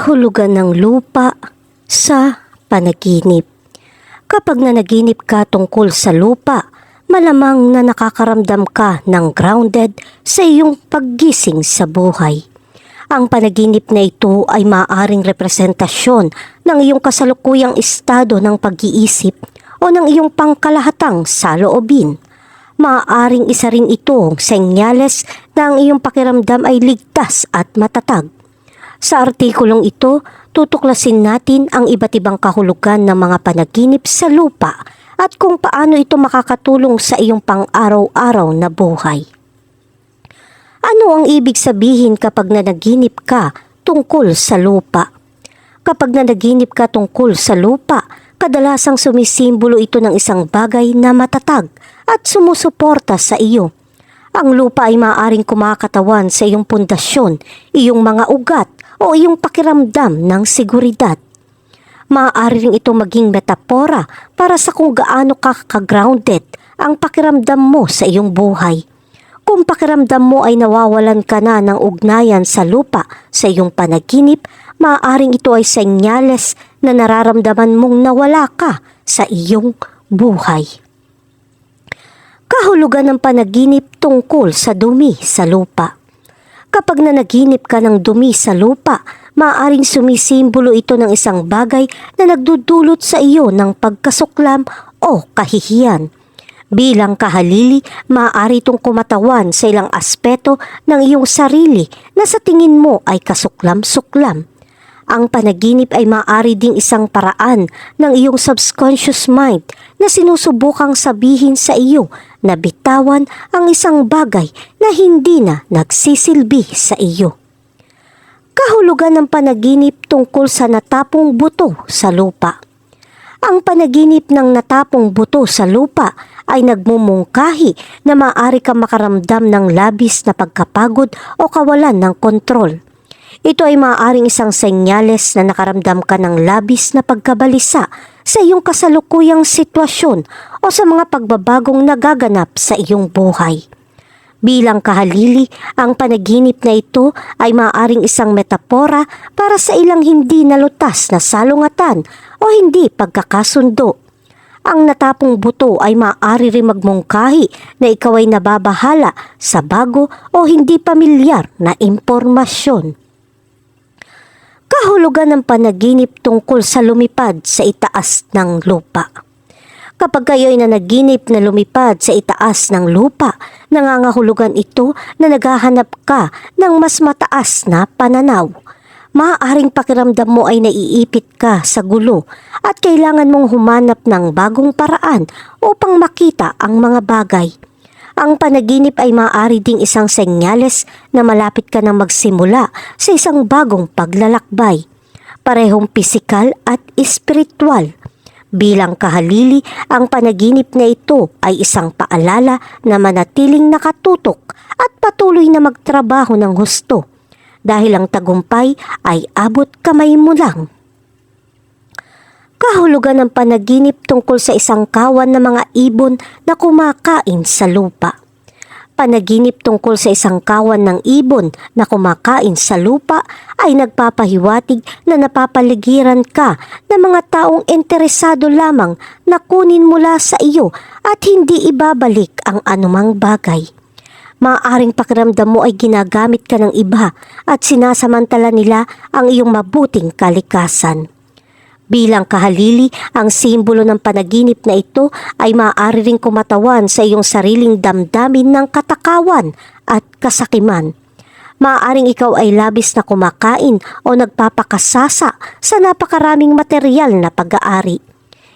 kahulugan ng lupa sa panaginip. Kapag nanaginip ka tungkol sa lupa, malamang na nakakaramdam ka ng grounded sa iyong paggising sa buhay. Ang panaginip na ito ay maaaring representasyon ng iyong kasalukuyang estado ng pag-iisip o ng iyong pangkalahatang saloobin. Maaaring isa rin itong senyales na ang iyong pakiramdam ay ligtas at matatag. Sa artikulong ito, tutuklasin natin ang iba't ibang kahulugan ng mga panaginip sa lupa at kung paano ito makakatulong sa iyong pang-araw-araw na buhay. Ano ang ibig sabihin kapag nanaginip ka tungkol sa lupa? Kapag nanaginip ka tungkol sa lupa, kadalasang sumisimbolo ito ng isang bagay na matatag at sumusuporta sa iyo. Ang lupa ay maaaring kumakatawan sa iyong pundasyon, iyong mga ugat o iyong pakiramdam ng seguridad. Maaari rin ito maging metapora para sa kung gaano ka ka-grounded ang pakiramdam mo sa iyong buhay. Kung pakiramdam mo ay nawawalan ka na ng ugnayan sa lupa sa iyong panaginip, maaaring ito ay senyales na nararamdaman mong nawala ka sa iyong buhay. Kahulugan ng panaginip tungkol sa dumi sa lupa. Kapag nanaginip ka ng dumi sa lupa, maaaring sumisimbolo ito ng isang bagay na nagdudulot sa iyo ng pagkasuklam o kahihiyan. Bilang kahalili, maaari itong kumatawan sa ilang aspeto ng iyong sarili na sa tingin mo ay kasuklam-suklam. Ang panaginip ay maaari ding isang paraan ng iyong subconscious mind na sinusubukang sabihin sa iyo na bitawan ang isang bagay na hindi na nagsisilbi sa iyo. Kahulugan ng panaginip tungkol sa natapong buto sa lupa. Ang panaginip ng natapong buto sa lupa ay nagmumungkahi na maaari ka makaramdam ng labis na pagkapagod o kawalan ng kontrol. Ito ay maaaring isang senyales na nakaramdam ka ng labis na pagkabalisa sa iyong kasalukuyang sitwasyon o sa mga pagbabagong nagaganap sa iyong buhay. Bilang kahalili, ang panaginip na ito ay maaaring isang metapora para sa ilang hindi nalutas na salungatan o hindi pagkakasundo. Ang natapong buto ay maaari rin magmungkahi na ikaw ay nababahala sa bago o hindi pamilyar na impormasyon kahulugan ng panaginip tungkol sa lumipad sa itaas ng lupa. Kapag kayo ay nanaginip na lumipad sa itaas ng lupa, nangangahulugan ito na naghahanap ka ng mas mataas na pananaw. Maaaring pakiramdam mo ay naiipit ka sa gulo at kailangan mong humanap ng bagong paraan upang makita ang mga bagay. Ang panaginip ay maaari ding isang senyales na malapit ka na magsimula sa isang bagong paglalakbay. Parehong pisikal at espiritual. Bilang kahalili, ang panaginip na ito ay isang paalala na manatiling nakatutok at patuloy na magtrabaho ng husto dahil ang tagumpay ay abot kamay mo lang kahulugan ng panaginip tungkol sa isang kawan ng mga ibon na kumakain sa lupa. Panaginip tungkol sa isang kawan ng ibon na kumakain sa lupa ay nagpapahiwatig na napapaligiran ka ng mga taong interesado lamang na kunin mula sa iyo at hindi ibabalik ang anumang bagay. Maaaring pakiramdam mo ay ginagamit ka ng iba at sinasamantala nila ang iyong mabuting kalikasan. Bilang kahalili, ang simbolo ng panaginip na ito ay maaari ring kumatawan sa iyong sariling damdamin ng katakawan at kasakiman. Maaaring ikaw ay labis na kumakain o nagpapakasasa sa napakaraming material na pag-aari.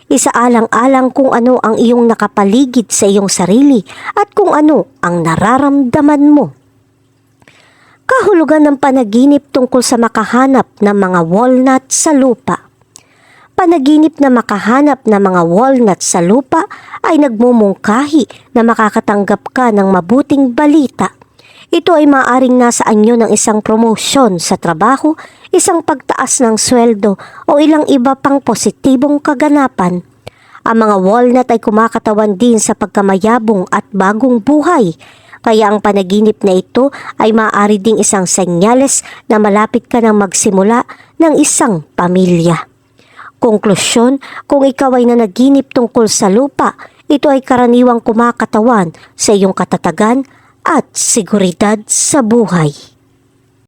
Isaalang-alang kung ano ang iyong nakapaligid sa iyong sarili at kung ano ang nararamdaman mo. Kahulugan ng panaginip tungkol sa makahanap ng mga walnut sa lupa panaginip na makahanap ng mga walnut sa lupa ay nagmumungkahi na makakatanggap ka ng mabuting balita. Ito ay maaring nasa anyo ng isang promosyon sa trabaho, isang pagtaas ng sweldo o ilang iba pang positibong kaganapan. Ang mga walnut ay kumakatawan din sa pagkamayabong at bagong buhay. Kaya ang panaginip na ito ay maaari ding isang senyales na malapit ka nang magsimula ng isang pamilya. Konklusyon, kung ikaw ay nanaginip tungkol sa lupa, ito ay karaniwang kumakatawan sa iyong katatagan at seguridad sa buhay.